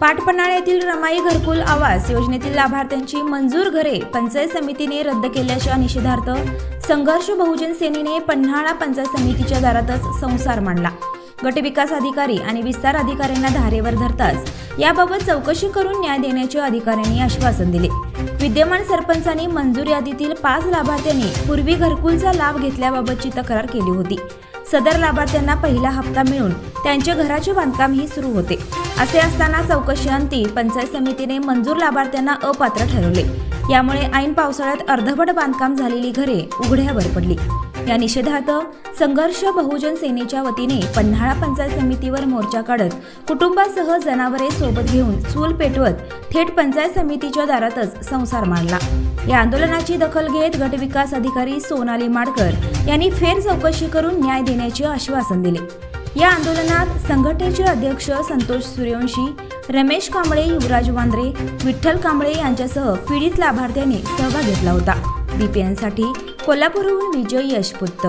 पाटपणाळ येथील रमाई घरकुल आवास योजनेतील लाभार्थ्यांची मंजूर घरे पंचायत समितीने रद्द केल्याच्या निषेधार्थ संघर्ष बहुजन सेनेने पन्हाळा पंचायत समितीच्या दारातच संसार मांडला. गटविकास अधिकारी आणि विस्तार अधिकाऱ्यांना धारेवर धरताच याबाबत चौकशी करून न्याय देण्याचे अधिकाऱ्यांनी आश्वासन दिले. विद्यमान सरपंचांनी मंजूर यादीतील पाच लाभार्थ्यांनी पूर्वी घरकुलचा लाभ घेतल्याबाबतची तक्रार केली होती. सदर लाभार्थ्यांना पहिला हप्ता मिळून त्यांचे घराचे बांधकामही सुरू होते. असे असताना चौकशी अंती पंचायत समितीने मंजूर लाभार्थ्यांना अपात्र ठरवले. यामुळे ऐन पावसाळ्यात अर्धवट बांधकाम झालेली घरे उघड्यावर पडली. या निषेधार्थ संघर्ष बहुजन सेनेच्या वतीने पन्हाळा पंचायत समितीवर मोर्चा काढत कुटुंबासह जनावरे सोबत घेऊन चूल पेटवत थेट पंचायत समितीच्या दारातच संसार मांडला. या आंदोलनाची दखल घेत गटविकास अधिकारी सोनाली माडकर यांनी फेर चौकशी करून न्याय देण्याचे आश्वासन दिले. या आंदोलनात संघटनेचे अध्यक्ष संतोष सूर्यवंशी रमेश कांबळे युवराज वांद्रे विठ्ठल कांबळे यांच्यासह पीडित लाभार्थ्यांनी सहभाग घेतला होता. बीपीएनसाठी कोल्हापूरहून विजय यशपुत्त.